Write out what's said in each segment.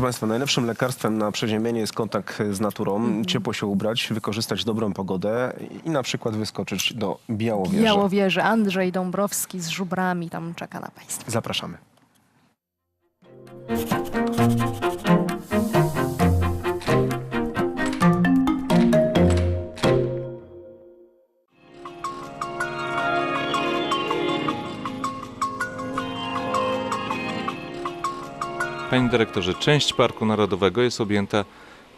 Państwa, najlepszym lekarstwem na przeziębienie jest kontakt z naturą, ciepło się ubrać, wykorzystać dobrą pogodę i na przykład wyskoczyć do Białowieży. Białowieży. Andrzej Dąbrowski z żubrami tam czeka na Państwa. Zapraszamy. Panie dyrektorze, część Parku Narodowego jest objęta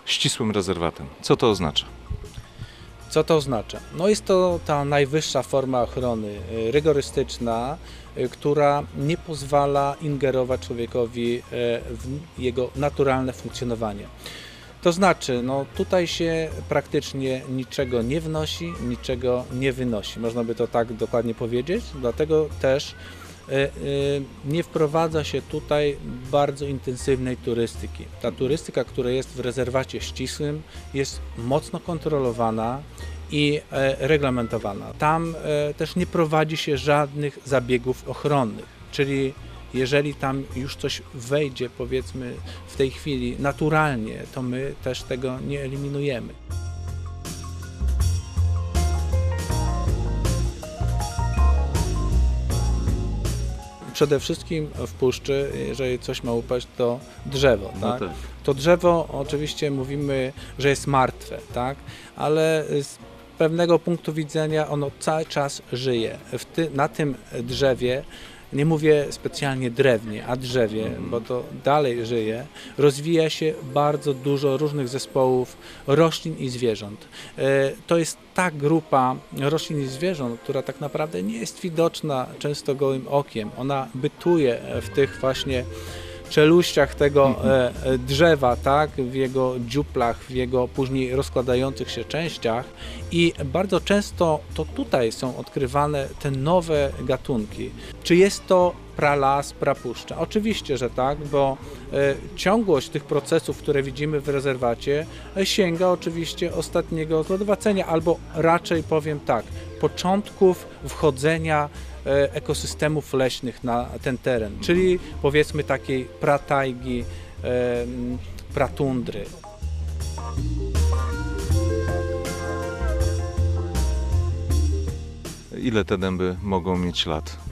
ścisłym rezerwatem. Co to oznacza? Co to oznacza? No jest to ta najwyższa forma ochrony y, rygorystyczna, y, która nie pozwala ingerować człowiekowi y, w jego naturalne funkcjonowanie. To znaczy, no tutaj się praktycznie niczego nie wnosi, niczego nie wynosi. Można by to tak dokładnie powiedzieć, dlatego też nie wprowadza się tutaj bardzo intensywnej turystyki. Ta turystyka, która jest w rezerwacie ścisłym, jest mocno kontrolowana i e, reglamentowana. Tam e, też nie prowadzi się żadnych zabiegów ochronnych, czyli jeżeli tam już coś wejdzie, powiedzmy w tej chwili naturalnie, to my też tego nie eliminujemy. Przede wszystkim w puszczy, jeżeli coś ma upaść, to drzewo. tak? To drzewo oczywiście mówimy, że jest martwe, tak? ale z pewnego punktu widzenia ono cały czas żyje. Ty, na tym drzewie, nie mówię specjalnie drewnie, a drzewie, bo to dalej żyje, rozwija się bardzo dużo różnych zespołów roślin i zwierząt. E, To jest ta grupa roślin i zwierząt, która tak naprawdę nie jest widoczna często gołym okiem. Ona bytuje w tych właśnie czeluściach tego e, e, drzewa, tak, w jego dziuplach, w jego później rozkładających się częściach i bardzo często to tutaj są odkrywane te nowe gatunki. Czy jest to pralas, prapuszcza? Oczywiście, że tak, bo e, ciągłość tych procesów, które widzimy w rezerwacie e, sięga oczywiście ostatniego zlodowacenia, albo raczej powiem tak, początków wchodzenia e, ekosystemów leśnych na ten teren, czyli powiedzmy takiej pratajgi, pratundry. Ile te dęby mogą mieć lat?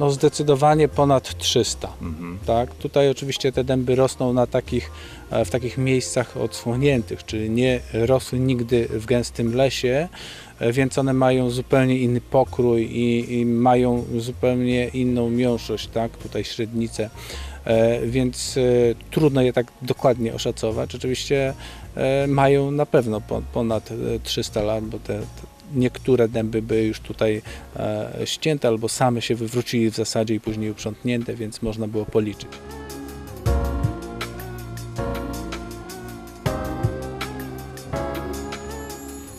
No zdecydowanie ponad 300. Mhm. Tak? Tutaj oczywiście te dęby rosną na takich, e, w takich miejscach odsłoniętych, czyli nie rosły nigdy w gęstym lesie, e, więc one mają zupełnie inny pokrój i, i mają zupełnie inną miąższość, tak? tutaj średnicę, e, więc trudno je tak dokładnie oszacować. Oczywiście mają na pewno po, ponad e, 300 lat, bo te niektóre dęby były już tutaj e, ścięte albo same się wywrócili w zasadzie i później uprzątnięte, więc można było policzyć.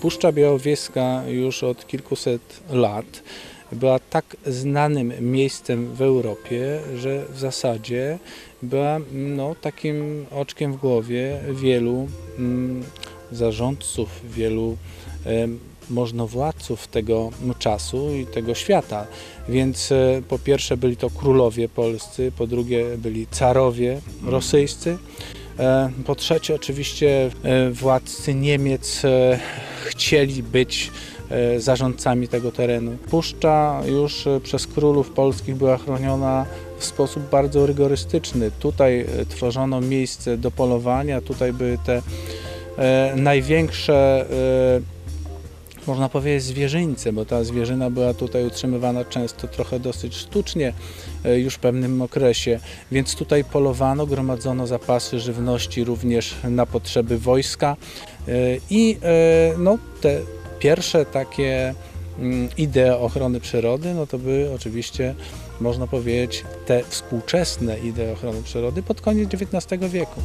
Puszcza Białowieska już od kilkuset lat była tak znanym miejscem w Europie, że w zasadzie była no, takim oczkiem w głowie wielu mm, zarządców, wielu możnowładców tego czasu i tego świata. Więc e, po pierwsze byli to królowie polscy, po drugie byli carowie rosyjscy, e, po trzecie oczywiście e, władcy Niemiec chcieli być zarządcami tego terenu. Puszcza już przez królów polskich była chroniona w sposób bardzo rygorystyczny. Tutaj tworzono miejsce do polowania, tutaj były te największe można powiedzieć zwierzyńce, bo ta zwierzyna była tutaj utrzymywana często trochę dosyć sztucznie e, już w pewnym okresie, więc tutaj polowano, gromadzono zapasy żywności również na potrzeby wojska e, i e, no, te pierwsze takie mm, idee ochrony przyrody, no to były oczywiście, można powiedzieć, te współczesne idee ochrony przyrody pod koniec XIX wieku.